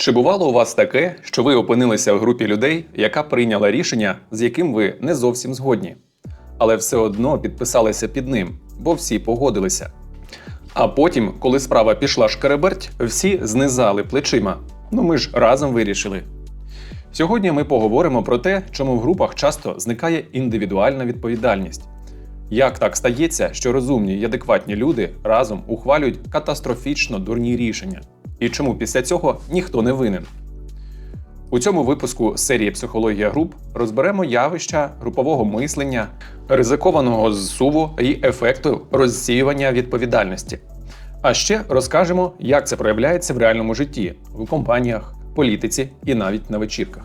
Чи бувало у вас таке, що ви опинилися в групі людей, яка прийняла рішення, з яким ви не зовсім згодні, але все одно підписалися під ним, бо всі погодилися. А потім, коли справа пішла шкереберть, всі знизали плечима. Ну ми ж разом вирішили. Сьогодні ми поговоримо про те, чому в групах часто зникає індивідуальна відповідальність. Як так стається, що розумні й адекватні люди разом ухвалюють катастрофічно дурні рішення? І чому після цього ніхто не винен? У цьому випуску серії Психологія груп розберемо явища групового мислення, ризикованого зсуву і ефекту розсіювання відповідальності. А ще розкажемо, як це проявляється в реальному житті, в компаніях, політиці і навіть на вечірках.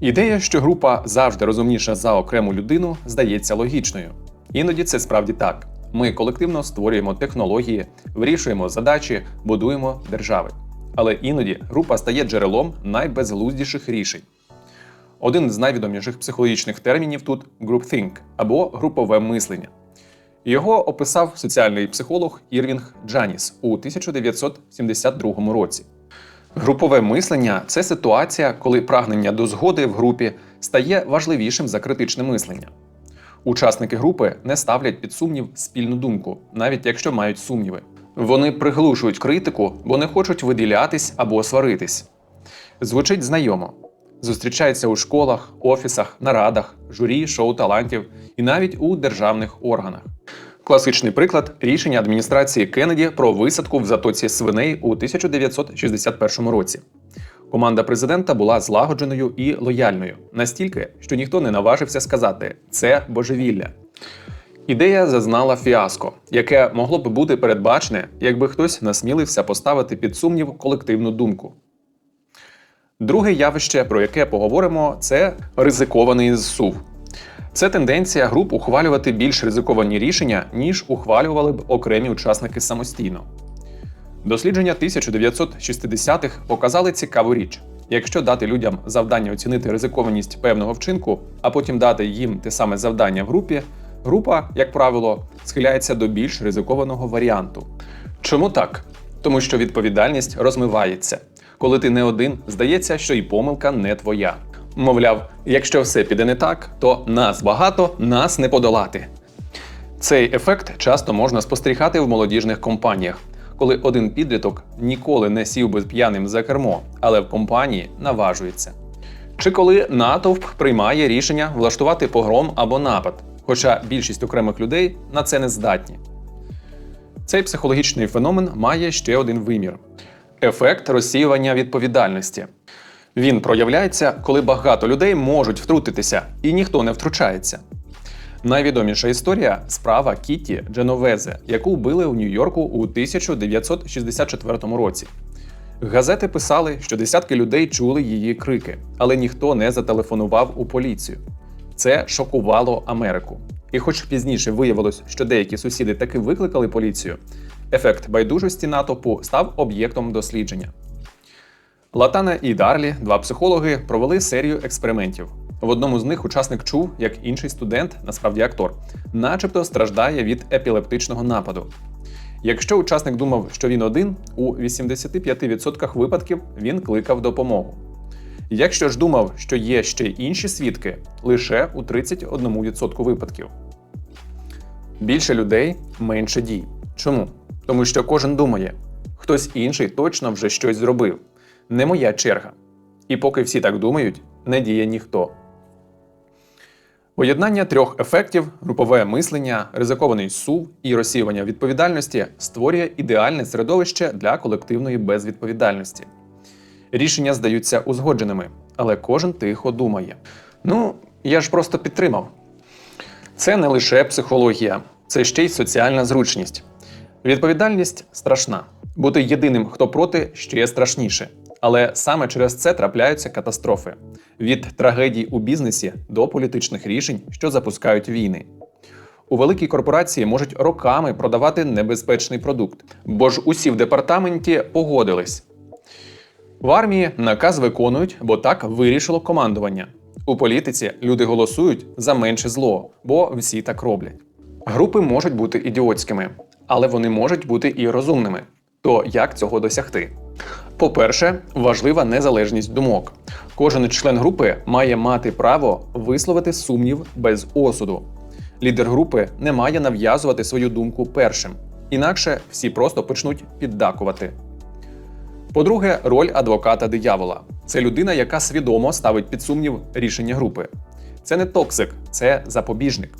Ідея, що група завжди розумніша за окрему людину, здається логічною. Іноді це справді так. Ми колективно створюємо технології, вирішуємо задачі, будуємо держави. Але іноді група стає джерелом найбезглуздіших рішень. Один з найвідоміших психологічних термінів тут groupthink або групове мислення. Його описав соціальний психолог Ірвінг Джаніс у 1972 році. Групове мислення це ситуація, коли прагнення до згоди в групі стає важливішим за критичне мислення. Учасники групи не ставлять під сумнів спільну думку, навіть якщо мають сумніви. Вони приглушують критику, бо не хочуть виділятись або сваритись. Звучить знайомо. Зустрічається у школах, офісах, нарадах, журі, шоу талантів і навіть у державних органах. Класичний приклад рішення адміністрації Кеннеді про висадку в затоці свиней у 1961 році. Команда президента була злагодженою і лояльною настільки, що ніхто не наважився сказати це божевілля. Ідея зазнала фіаско, яке могло б бути передбачене, якби хтось насмілився поставити під сумнів колективну думку. Друге явище, про яке поговоримо, це ризикований зсув. Це тенденція груп ухвалювати більш ризиковані рішення, ніж ухвалювали б окремі учасники самостійно. Дослідження 1960-х показали цікаву річ. Якщо дати людям завдання оцінити ризикованість певного вчинку, а потім дати їм те саме завдання в групі, група, як правило, схиляється до більш ризикованого варіанту. Чому так? Тому що відповідальність розмивається. Коли ти не один, здається, що і помилка не твоя. Мовляв, якщо все піде не так, то нас багато, нас не подолати. Цей ефект часто можна спостерігати в молодіжних компаніях, коли один підліток ніколи не сів би п'яним за кермо, але в компанії наважується. Чи коли натовп приймає рішення влаштувати погром або напад, хоча більшість окремих людей на це не здатні. Цей психологічний феномен має ще один вимір ефект розсіювання відповідальності. Він проявляється, коли багато людей можуть втрутитися, і ніхто не втручається. Найвідоміша історія справа Кітті Дженовезе, яку вбили у Нью-Йорку у 1964 році. Газети писали, що десятки людей чули її крики, але ніхто не зателефонував у поліцію. Це шокувало Америку. І хоч пізніше виявилось, що деякі сусіди таки викликали поліцію, ефект байдужості натовпу став об'єктом дослідження. Латана і Дарлі, два психологи, провели серію експериментів. В одному з них учасник чув, як інший студент, насправді актор, начебто страждає від епілептичного нападу. Якщо учасник думав, що він один, у 85% випадків він кликав допомогу. Якщо ж думав, що є ще інші свідки, лише у 31% випадків. Більше людей менше дій. Чому? Тому що кожен думає, хтось інший точно вже щось зробив. Не моя черга. І поки всі так думають, не діє ніхто. Поєднання трьох ефектів групове мислення, ризикований сув і розсіювання відповідальності створює ідеальне середовище для колективної безвідповідальності. Рішення здаються узгодженими, але кожен тихо думає: ну, я ж просто підтримав. Це не лише психологія, це ще й соціальна зручність. Відповідальність страшна. Бути єдиним, хто проти, ще страшніше. Але саме через це трапляються катастрофи від трагедій у бізнесі до політичних рішень, що запускають війни. У великій корпорації можуть роками продавати небезпечний продукт, бо ж усі в департаменті погодились. В армії наказ виконують, бо так вирішило командування. У політиці люди голосують за менше зло, бо всі так роблять. Групи можуть бути ідіотськими, але вони можуть бути і розумними. То як цього досягти? По-перше, важлива незалежність думок. Кожен член групи має мати право висловити сумнів без осуду. Лідер групи не має нав'язувати свою думку першим, інакше всі просто почнуть піддакувати. По-друге, роль адвоката диявола це людина, яка свідомо ставить під сумнів рішення групи. Це не токсик, це запобіжник.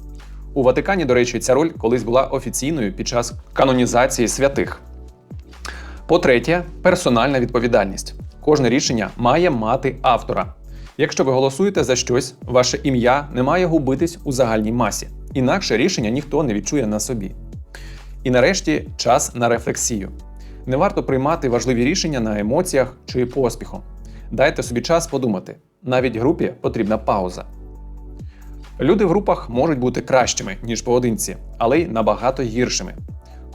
У Ватикані, до речі, ця роль колись була офіційною під час канонізації святих. По-третє, персональна відповідальність. Кожне рішення має мати автора. Якщо ви голосуєте за щось, ваше ім'я не має губитись у загальній масі, інакше рішення ніхто не відчує на собі. І нарешті час на рефлексію. Не варто приймати важливі рішення на емоціях чи поспіхом. Дайте собі час подумати. Навіть групі потрібна пауза. Люди в групах можуть бути кращими, ніж поодинці, але й набагато гіршими.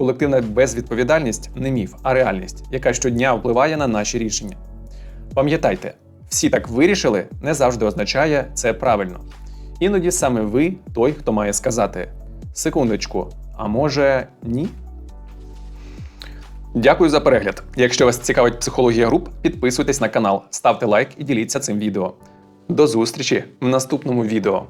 Колективна безвідповідальність не міф, а реальність, яка щодня впливає на наші рішення. Пам'ятайте, всі так вирішили не завжди означає це правильно. Іноді саме ви той, хто має сказати: секундочку, а може ні? Дякую за перегляд. Якщо вас цікавить психологія груп, підписуйтесь на канал, ставте лайк і діліться цим відео. До зустрічі в наступному відео.